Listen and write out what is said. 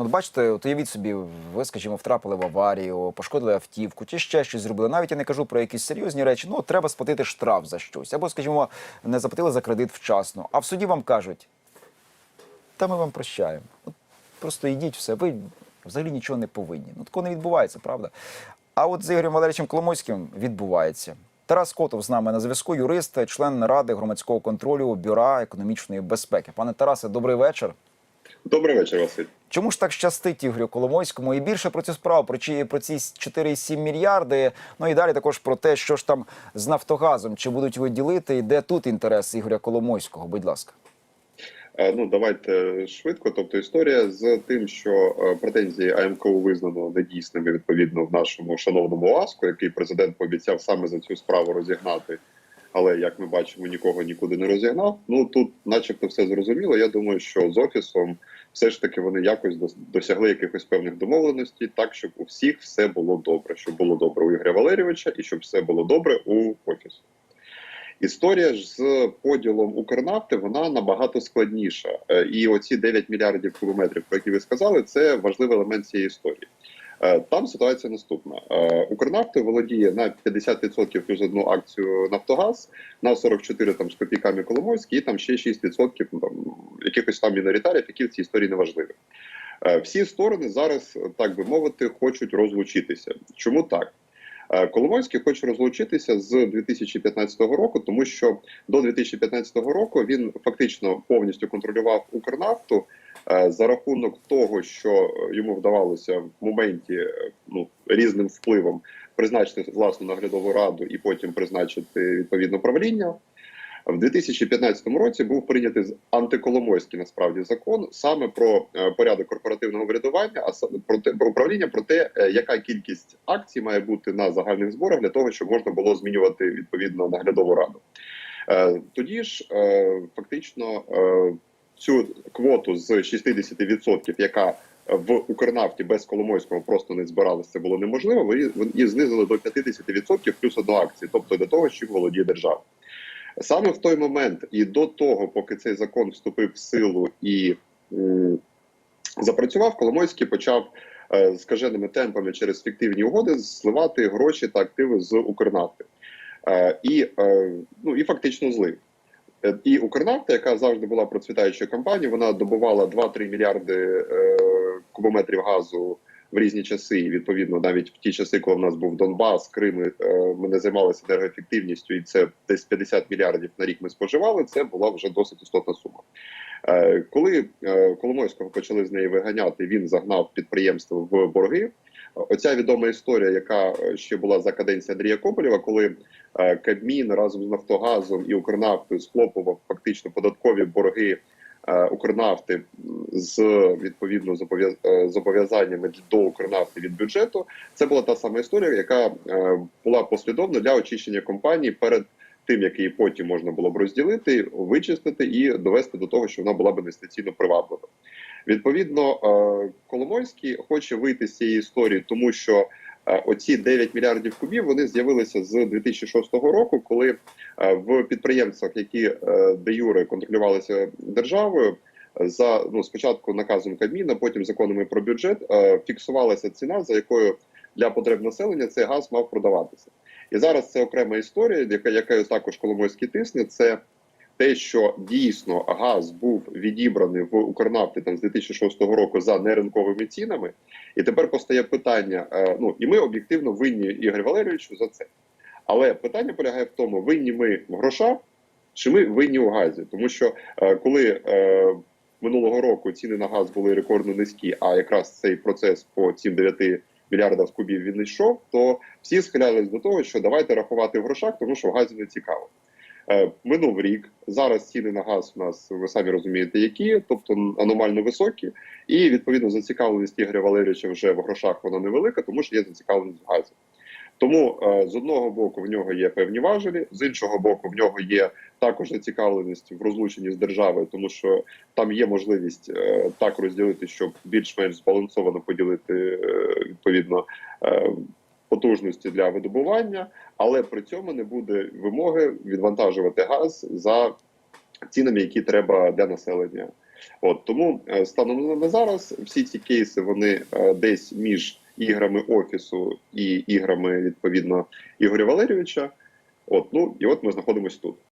От бачите, от уявіть собі, ви, скажімо, втрапили в аварію, пошкодили автівку, чи ще щось зробили. Навіть я не кажу про якісь серйозні речі. Ну, треба сплатити штраф за щось. Або, скажімо, не заплатили за кредит вчасно. А в суді вам кажуть, та ми вам прощаємо. От просто йдіть все, ви взагалі нічого не повинні. Ну, такого не відбувається, правда? А от з Ігорем Валерійовичем Коломойським відбувається. Тарас Котов з нами на зв'язку, юрист, член Ради громадського контролю Бюра економічної безпеки. Пане Тарасе, добрий вечір. Добрий вечір, Василь. Чому ж так щастить Ігорю Коломойському? І більше про цю справу, про ці, про ці 4,7 мільярди. Ну і далі також про те, що ж там з Нафтогазом, чи будуть ви ділити, і де тут інтерес Ігоря Коломойського? Будь ласка. Е, Ну давайте швидко. Тобто, історія з тим, що е, претензії АМКУ визнано недійсними відповідно в нашому шановному ОАСКу, який президент пообіцяв саме за цю справу розігнати. Але як ми бачимо, нікого нікуди не розігнав. Ну тут, начебто, все зрозуміло. Я думаю, що з офісом все ж таки вони якось дос- досягли якихось певних домовленостей, так щоб у всіх все було добре, щоб було добре у Ігоря Валерійовича і щоб все було добре у офісу. Історія ж з поділом Укрнафти вона набагато складніша. Е, І оці 9 мільярдів кубометрів, про які ви сказали, це важливий елемент цієї історії. Е, Там ситуація наступна: Е, Укрнафти володіє на 50% плюс одну акцію Нафтогаз, на 44 там з копійками Коломойський, і там ще 6% ну, там, якихось там міноритарів, які в цій історії не важливі. Е, Всі сторони зараз, так би мовити, хочуть розлучитися. Чому так? Коломойський хоче розлучитися з 2015 року, тому що до 2015 року він фактично повністю контролював Укрнафту за рахунок того, що йому вдавалося в моменті е, ну різним впливом призначити власну наглядову раду і потім призначити відповідне правління. В 2015 році був прийнятий антиколомойський насправді закон саме про е, порядок корпоративного врядування, а про те про управління про те, е, яка кількість акцій має бути на загальних зборах для того, щоб можна було змінювати відповідно наглядову раду. Е, Тоді ж е, фактично е, цю квоту з 60%, яка в Укрнафті без Коломойського просто не збиралася, це було неможливо. Вони її знизили до 50% плюс одну акції, тобто до того, чим володіє держава. Саме в той момент і до того, поки цей закон вступив в силу і запрацював, Коломойський почав е, скаженими темпами через фіктивні угоди зливати гроші та активи з Укрнафти. Е, і, е, ну, і фактично злив. Е, І Укрнафта, яка завжди була процвітаючою компанією, вона добувала 2-3 мільярди е, кубометрів газу в різні часи. І, відповідно, навіть в ті часи, коли в нас був Донбас, Крим, е, ми не займалися енергоефективністю, і це десь 50 мільярдів на рік ми споживали. Це була вже досить істотна сума. Коли Коломойського почали з неї виганяти, він загнав підприємство в борги. Оця відома історія, яка е, ще була за каденції Андрія Коболєва, коли е, Кабмін разом з Нафтогазом і Укрнафтою схлопував фактично податкові борги е, Укрнафти з відповідно зобов'яз- зобов'язаннями до Укрнафти від бюджету. Це була та сама історія, яка була послідовна для очищення компанії перед тим, як її потім можна було б розділити, вичистити і довести до того, що вона була б інвестиційно приваблива. Відповідно, е, Коломойський хоче вийти з цієї історії, тому що е, оці 9 мільярдів кубів вони з'явилися з 2006 року, коли е, в підприємствах, які де юре контролювалися державою, за ну спочатку наказом Кабміна, потім законами про бюджет, фіксувалася ціна, за якою для потреб населення цей газ мав продаватися. І зараз це окрема історія, яка яка також Коломойський тисне. Це те, що дійсно газ був відібраний в Укрнафті там з 2006 року за неринковими цінами, і тепер постає питання: е, ну і ми об'єктивно винні Ігор Валерійовичу за це. Але питання полягає в тому, винні ми в грошах, чи ми винні у газі, тому що е, коли е, минулого року ціни на газ були рекордно низькі, а якраз цей процес по цим 9 мільярдах кубів він йшов, то всі схилялись до того, що давайте рахувати в грошах, тому що в газі не цікаво. Е, Минув рік. Зараз ціни на газ у нас ви самі розумієте, які, тобто аномально високі, і відповідно зацікавленість Ігоря Валерійовича вже в грошах вона невелика, тому що є зацікавленість в газі. Тому е, з одного боку в нього є певні важелі, з іншого боку, в нього є також зацікавленість в розлученні з державою, тому що там є можливість е, так розділити, щоб більш-менш збалансовано поділити відповідно потужності для видобування, але при цьому не буде вимоги відвантажувати газ за цінами, які треба для населення. От тому е, станом на- зараз всі ці кейси вони е, десь між іграми офісу і іграми відповідно Ігоря Валерійовича. От ну і от ми знаходимося тут.